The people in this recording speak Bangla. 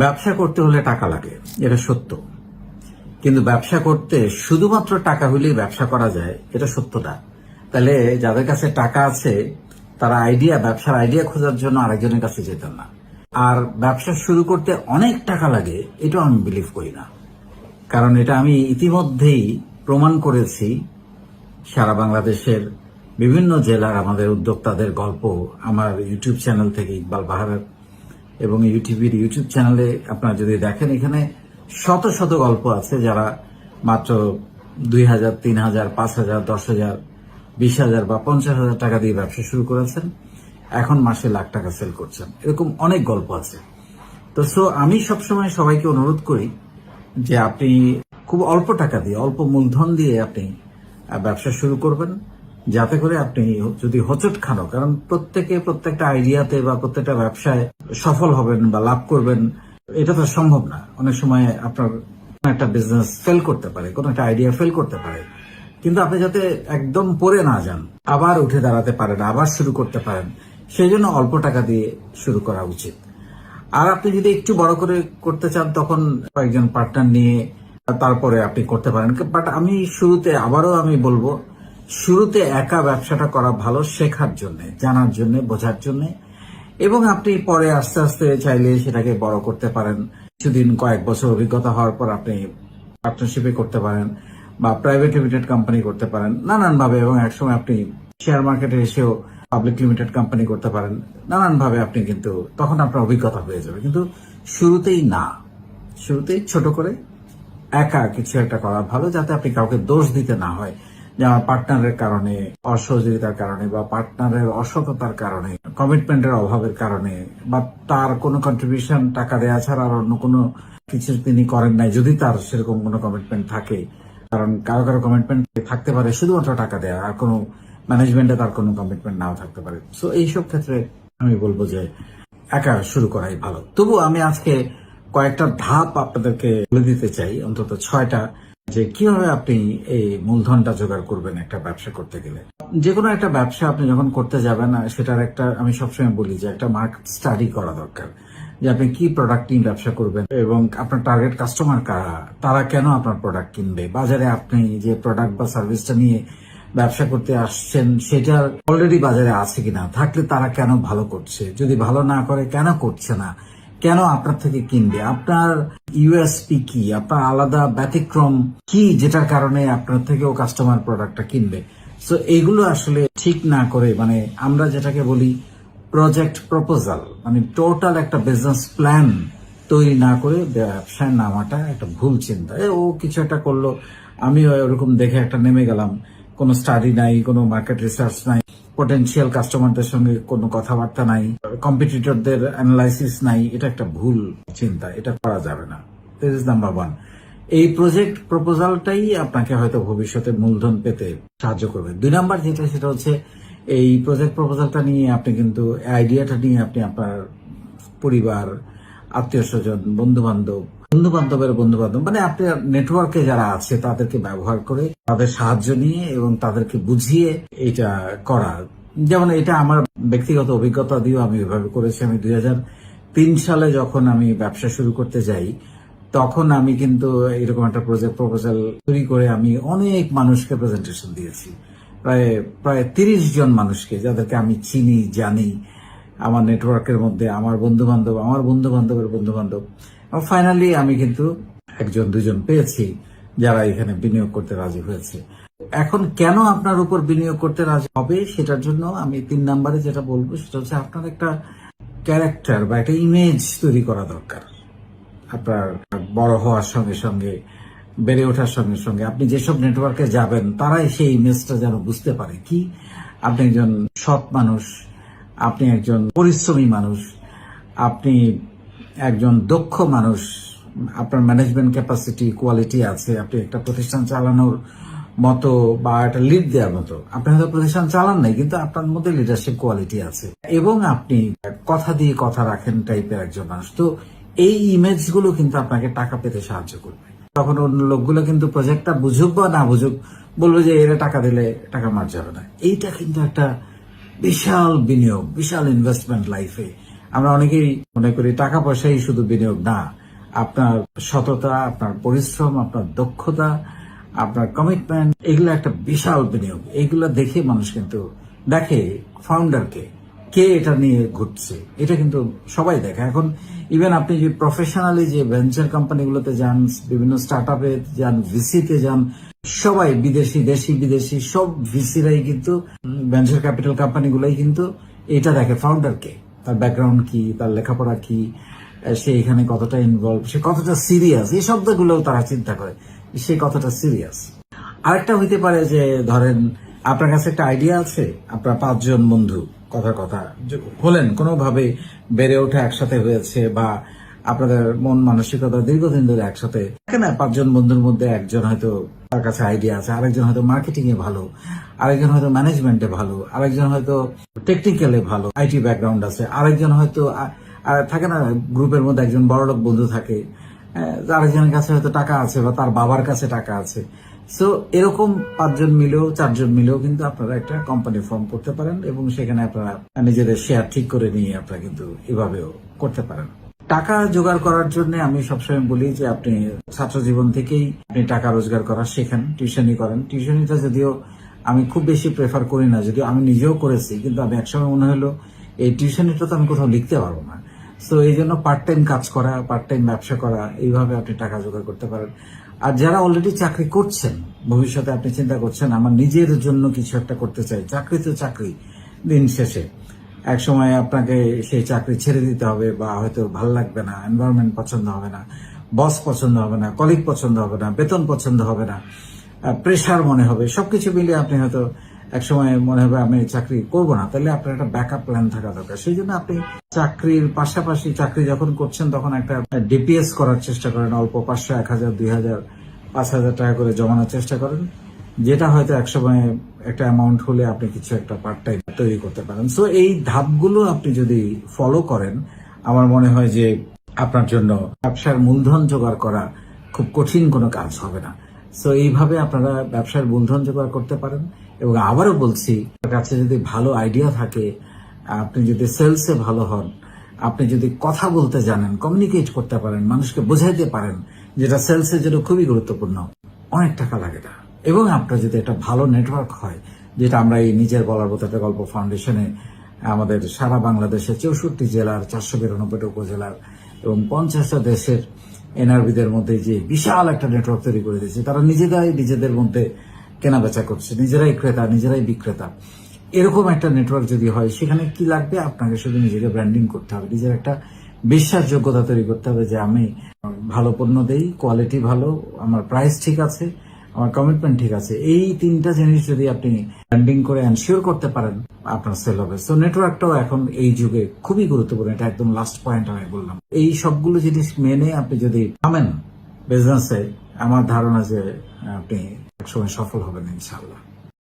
ব্যবসা করতে হলে টাকা লাগে, এটা সত্য। কিন্তু ব্যবসা করতে শুধুমাত্র টাকা হলেই ব্যবসা করা যায়, এটা সত্য না তাহলে যাদের কাছে টাকা আছে, তারা আইডিয়া ব্যবসার আইডিয়া খোঁজার জন্য আরেকজনের কাছে যেতেন না। আর ব্যবসা শুরু করতে অনেক টাকা লাগে, এটাও আমি বিলিভ করি না। কারণ এটা আমি ইতিমধ্যেই প্রমাণ করেছি, সারা বাংলাদেশের বিভিন্ন জেলার আমাদের উদ্যোক্তাদের গল্প আমার ইউটিউব চ্যানেল থেকে ইকবাল বাহারের এবং ইউটিউবের ইউটিউব চ্যানেলে আপনারা যদি দেখেন, এখানে শত শত গল্প আছে যারা মাত্র দুই হাজার, তিন হাজার, পাঁচ হাজার, দশ হাজার, বিশ হাজার বা পঞ্চাশ হাজার টাকা দিয়ে ব্যবসা শুরু করেছেন। এখন মাসে লাখ টাকা সেল করছেন। এরকম অনেক গল্প আছে। তো সো আমি সবসময় সবাইকে অনুরোধ করি যে আপনি খুব অল্প টাকা দিয়ে, অল্প মূলধন দিয়ে আপনি ব্যবসা শুরু করবেন। যাতে করে আপনি যদি হোঁচট খানো, কারণ প্রত্যেকে প্রত্যেকটা আইডিয়াতে বা প্রত্যেকটা ব্যবসায় সফল হবেন বা লাভ করবেন, এটা তো সম্ভব না। অনেক সময় আপনার একটা বিজনেস ফেল করতে পারে, কোনো একটা আইডিয়া ফেল করতে পারে। কিন্তু আপনি যাতে একদম পড়ে না যান, আবার উঠে দাঁড়াতে পারেন, আবার শুরু করতে পারেন, সেই জন্য অল্প টাকা দিয়ে শুরু করা উচিত। আর আপনি যদি একটু বড় করে করতে চান, তখন কয়েকজন পার্টনার নিয়ে তারপরে আপনি করতে পারেন। বাট আমি শুরুতে আবারও আমি বলব শুরুতে একা ব্যবসাটা করা ভালো শেখার জন্য, জানার জন্য, বোঝার জন্য। এবং আপনি পরে আস্তে আস্তে চাইলে সেটাকে বড় করতে পারেন। কিছুদিন, কয়েক বছর অভিজ্ঞতা হওয়ার পর আপনি পার্টনারশিপে করতে পারেন বা প্রাইভেট লিমিটেড কোম্পানি করতে পারেন। নানানভাবে এবং একসময় আপনি শেয়ার মার্কেটে এসেও পাবলিক লিমিটেড কোম্পানি করতে পারেন। নানানভাবে আপনি কিন্তু তখন আপনার অভিজ্ঞতা হয়ে যাবে। কিন্তু শুরুতেই না। শুরুতেই ছোট করে একা কিছু একটা করা ভালো যাতে আপনি কাউকে দোষ দিতে না হয়। পার্টনারের কারণে, অসহযোগিতার কারণে বা পার্টনারের অসততার কারণে কমিটমেন্টের অভাবের কারণে বা তার কোনো কন্ট্রিবিউশন টাকা দেওয়া ছাড়া আর অন্য কোনো কিছু তিনি করেন নাই, যদি তার সেরকম কোনো কমিটমেন্ট থাকে। কারণ কারও কারও কমিটমেন্ট থাকতে পারে, শুধুমাত্র টাকা দেওয়া আর কোনো ম্যানেজমেন্টে তার কোনো কমিটমেন্ট নাও থাকতে পারে। সো এইসব ক্ষেত্রে আমি বলব যে একা শুরু করাই ভালো। তবু আমি আজকে কয়েকটা ধাপ আপনাদেরকে বলে দিতে চাই, অন্তত ছয়টা। যে কীভাবে আপনি এই মূলধনটা জোগাড় করবেন একটা ব্যবসা করতে গেলে? যে কোনো একটা ব্যবসা আপনি যখন করতে যাবেন সেটার একটা, আমি সবসময় বলি যে একটা মার্কেট স্টাডি করা দরকার। যে আপনি কি প্রোডাক্ট নিয়ে ব্যবসা করবেন এবং আপনার টার্গেট কাস্টমার কারা? তারা কেন আপনার প্রোডাক্ট কিনবে? বাজারে আপনি যে প্রোডাক্ট বা সার্ভিসটা নিয়ে ব্যবসা করতে আসছেন, সেটা অলরেডি বাজারে আছে কিনা? থাকলে তারা কেন ভালো করছে? যদি ভালো না করে, কেন করছে না? কেন আপনার থেকে কিনবে? আপনার ইউএসপি কি? আপনার আলাদা ব্যতিক্রম কি যেটার কারণে আপনার থেকেও কাস্টমার প্রোডাক্টটা কিনবে? সো এইগুলো আসলে ঠিক না করে মানে আমরা যেটাকে বলি প্রজেক্ট প্রপোজাল মানে টোটাল একটা বিজনেস প্ল্যান তৈরি না করে ব্যবসায় নামাটা একটা ভুল চিন্তা। ও কিছু একটা করল, আমিও ওরকম দেখে একটা নেমে গেলাম। কোনো স্টাডি নাই, কোনো মার্কেট রিসার্চ নাই পটেনশিয়াল কাস্টমারদের সঙ্গে কোনো কথাবার্তা নাই কম্পিটিটরদের অ্যানালাইসিস নাই, এটা একটা ভুল চিন্তা, এটা করা যাবে না। দিস ইজ নাম্বার ওয়ান এই প্রজেক্ট প্রপোজালটাই আপনাকে হয়তো ভবিষ্যতে মূলধন পেতে সাহায্য করবে। দুই নাম্বার যেটা, সেটা হচ্ছে এই প্রজেক্ট প্রপোজালটা নিয়ে আপনি কিন্তু আইডিয়াটা নিয়ে আপনি আপনার পরিবার আত্মীয় স্বজন বন্ধু বান্ধব বন্ধু বান্ধবের বন্ধু বান্ধব মানে আপনার নেটওয়ার্কে যারা আছে, তাদেরকে ব্যবহার করে তাদের সাহায্য নিয়ে এবং তাদেরকে বুঝিয়ে এটা করা। যেমন এটা আমার ব্যক্তিগত অভিজ্ঞতা দিয়েও আমি এভাবে করেছি। আমি দুই তিন সালে যখন আমি ব্যবসা শুরু করতে যাই, তখন আমি কিন্তু এরকম একটা প্রজেক্ট প্রপোজাল তৈরি করে আমি অনেক মানুষকে প্রেজেন্টেশন দিয়েছি। প্রায় প্রায় তিরিশ জন মানুষকে, যাদেরকে আমি চিনি, জানি। আমার নেটওয়ার্কের মধ্যে, আমার বন্ধু বান্ধব আমার বন্ধু বান্ধবের বন্ধু বান্ধব এবং ফাইনালি আমি কিন্তু একজন, দুজন পেয়েছি যারা এখানে বিনিয়োগ করতে রাজি হয়েছে। এখন কেন আপনার উপর বিনিয়োগ করতে রাজি হবে সেটার জন্য আমি তিন নম্বরে যেটা বলব সেটা হচ্ছে আপনার একটা ক্যারেক্টার বা একটা ইমেজ তৈরি করা দরকার। আপনার বড় হওয়ার সঙ্গে সঙ্গে, বেড়ে ওঠার সঙ্গে সঙ্গে আপনি যেসব নেটওয়ার্কে যাবেন, তারাই সেই ইমেজটা যেন বুঝতে পারে। কি? আপনি একজন সৎ মানুষ, আপনি একজন পরিশ্রমী মানুষ, আপনি একজন দক্ষ মানুষ, আপনার ম্যানেজমেন্ট ক্যাপাসিটি কোয়ালিটি আছে, আপনি একটা প্রতিষ্ঠান চালানোর মতো বা একটা লিড দেওয়ার মতো। আপনি হয়তো প্রতিষ্ঠান চালান নাই, কিন্তু আপনার মধ্যে লিডারশিপ কোয়ালিটি আছে। এবং আপনি কথা দিয়ে কথা রাখেন টাইপের একজন মানুষ। তো এই ইমেজগুলো কিন্তু আপনাকে টাকা পেতে সাহায্য করবে। তখন অন্য লোকগুলো কিন্তু প্রজেক্টটা বুঝুক বা না বুঝুক, বলবে যে এরা টাকা দিলে টাকা মার যাবে না। এইটা কিন্তু একটা বিশাল বিনিয়োগ, বিশাল ইনভেস্টমেন্ট লাইফে আমরা অনেকেই মনে করি টাকা পয়সাই শুধু বিনিয়োগ, না। আপনার সততা, আপনার পরিশ্রম, আপনার দক্ষতা, আপনার কমিটমেন্ট এগুলো একটা বিশাল বিনিয়োগ। এইগুলো দেখে মানুষ কিন্তু দেখে ফাউন্ডারকে কে এটা নিয়ে ঘুরছে। এটা কিন্তু সবাই দেখে। এখন ইভেন আপনি যে প্রফেশনালি যে ভেঞ্চার কোম্পানিগুলোতে যান, বিভিন্ন স্টার্ট আপে যান ভিসিতে যান, সবাই বিদেশি, দেশি, বিদেশি, সব ভিসিরাই কিন্তু ভেঞ্চার ক্যাপিটাল কোম্পানিগুলোই কিন্তু এটা দেখে ফাউন্ডারকে তার ব্যাকগ্রাউন্ড কি, তার লেখাপড়া কি সে এখানে কতটা ইনভলভ সে কতটা সিরিয়াস এই শব্দগুলোও তারা চিন্তা করে সে কতটা সিরিয়াস আরেকটা হইতে পারে যে, ধরেন, আপনার কাছে একটা আইডিয়া আছে, আপনার পাঁচজন বন্ধু কথার কথা হলেন, কোনোভাবে বেড়ে ওঠা একসাথে হয়েছে বা আপনাদের মন মানসিকতা দীর্ঘদিন ধরে একসাথে না? পাঁচজন বন্ধুর মধ্যে একজন হয়তো তার কাছে আইডিয়া আছে, আরেকজন হয়তো মার্কেটিং এ ভালো, আরেকজন হয়তো ম্যানেজমেন্টে ভালো, আরেকজন হয়তো টেকনিক্যালে ভালো আইটি ব্যাকগ্রাউন্ড আছে, আরেকজন হয়তো আর থাকে না গ্রুপের মধ্যে একজন বড়লোক বন্ধু থাকে আরেকজনের কাছে হয়তো টাকা আছে বা তার বাবার কাছে টাকা আছে। সো এরকম পাঁচজন মিলেও, চারজন মিলেও কিন্তু আপনারা একটা কোম্পানি ফর্ম করতে পারেন এবং সেখানে আপনারা নিজেদের শেয়ার ঠিক করে নিয়ে আপনারা কিন্তু এভাবেও করতে পারেন। টাকা জোগাড় করার জন্য আমি সবসময় বলি যে আপনি ছাত্র জীবন থেকেই আপনি টাকা রোজগার করা শেখেন টিউশনই করেন। টিউশনিটা যদিও আমি খুব বেশি প্রেফার করি না, যদিও আমি নিজেও করেছি, কিন্তু আমি একসময় মনে হলো, এই টিউশনিটা তো আমি কোথাও লিখতে পারব না। সো এই জন্য পার্ট টাইম কাজ করা পার্ট টাইম ব্যবসা করা, এইভাবে আপনি টাকা জোগাড় করতে পারেন। আর যারা অলরেডি চাকরি করছেন, ভবিষ্যতে আপনি চিন্তা করছেন, আমার নিজের জন্য কিছু একটা করতে চাই, চাকরি তো চাকরি, দিন শেষে। এক সময় আপনাকে সেই চাকরি ছেড়ে দিতে হবে বা হয়তো ভালো লাগবে না এনভায়রনমেন্ট পছন্দ হবে না বস পছন্দ হবে না কলিগ পছন্দ হবে না, বেতন পছন্দ হবে না প্রেশার মনে হবে, সবকিছু মিলিয়ে আপনি হয়তো এক সময় মনে হবে আমি চাকরি করব না। তাহলে আপনার একটা ব্যাকআপ প্ল্যান থাকা দরকার। সেই জন্য আপনি চাকরির পাশাপাশি চাকরি যখন করছেন, তখন একটা ডিপিএস করার চেষ্টা করেন। অল্প পাঁচশো, এক হাজার, দুই হাজার, পাঁচ হাজার টাকা করে জমানোর চেষ্টা করেন। যেটা হয়তো একসময় একটা অ্যামাউন্ট হলে আপনি কিছু একটা পার্ট টাইম তৈরি করতে পারেন। সো এই ধাপগুলো আপনি যদি ফলো করেন, আমার মনে হয় যে আপনার জন্য ব্যবসার মূলধন জোগাড় করা খুব কঠিন কোনো কাজ হবে না। সো এইভাবে আপনারা ব্যবসার মূলধন জোগাড় করতে পারেন এবং আবারও বলছি কাছে যদি ভালো আইডিয়া থাকে, আপনি যদি সেলসে ভালো হন, আপনি যদি কথা বলতে জানেন কমিউনিকেট করতে পারেন, মানুষকে বোঝাইতে পারেন, যেটা সেলসের জন্য খুবই গুরুত্বপূর্ণ, অনেক টাকা লাগে না। এবং আপনার যদি একটা ভালো নেটওয়ার্ক হয়, যেটা আমরা এই নিজের বলার মতো একটা গল্প ফাউন্ডেশনে আমাদের সারা বাংলাদেশের চৌষট্টি জেলার, চারশো বিরানব্বইটা উপজেলার এবং পঞ্চাশটা দেশের এনআরবিদের মধ্যে যে বিশাল একটা নেটওয়ার্ক তৈরি করে দিয়েছে, তারা নিজেরাই নিজেদের মধ্যে কেনা বেচা করছে, নিজেরাই ক্রেতা, নিজেরাই বিক্রেতা। এরকম একটা নেটওয়ার্ক যদি হয়, সেখানে কি লাগবে? আপনাকে শুধু নিজেকে ব্র্যান্ডিং করতে হবে, নিজের একটা বিশ্বাসযোগ্যতা তৈরি করতে হবে যে আমি ভালো পণ্য দেই কোয়ালিটি ভালো, আমার প্রাইস ঠিক আছে আমার কমিটমেন্ট ঠিক আছে। এই তিনটা জিনিস যদি আপনি ব্র্যান্ডিং করে এনশিওর করতে পারেন, আপনার সেল হবে। সো নেটওয়ার্কটাও এখন এই যুগে খুবই গুরুত্বপূর্ণ। এটা একদম লাস্ট পয়েন্ট আমি বললাম। এই সবগুলো জিনিস মেনে আপনি যদি থামেন বিজনেসে আমার ধারণা যে আপনি একসময় সফল হবেন ইনশাল্লাহ